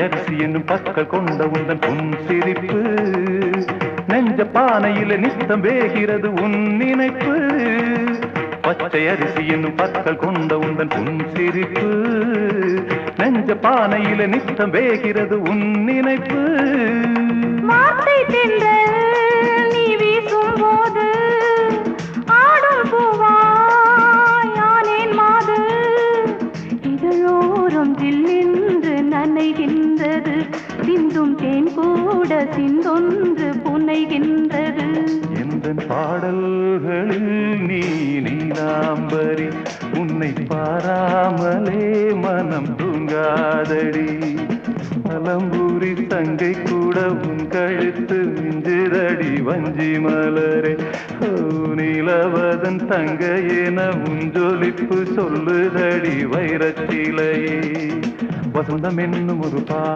அரிசி என்னும் பற்கள் கொண்ட உந்தன் உன் சிரிப்பு. நெஞ்ச பானையில நித்தம் வேகிறது உன் நினைப்பு. பச்சை அரிசி என்னும் பற்கள் கொண்ட உந்தன் உன் சிரிப்பு. நெஞ்ச பானையில நித்தம் வேகிறது உன் நினைப்பு. நனைகின்றது சிந்தும் தேன் கூட சிந்தொன்று புனைகின்றது. எந்த பாடல்களில் நீ நீலாம்பரி உன்னை பாராமலே மனம் தூங்காதடி. அலம்பூரி தங்கை கூட உன் கழுத்து மிஞ்சிரடி வஞ்சி மலரே. ஓ, நிலவதன் தங்க என உன் ஜொலிப்பு சொல்லுதடி வைரச்சிலையே. வசந்தம் என்னும் ஒரு பா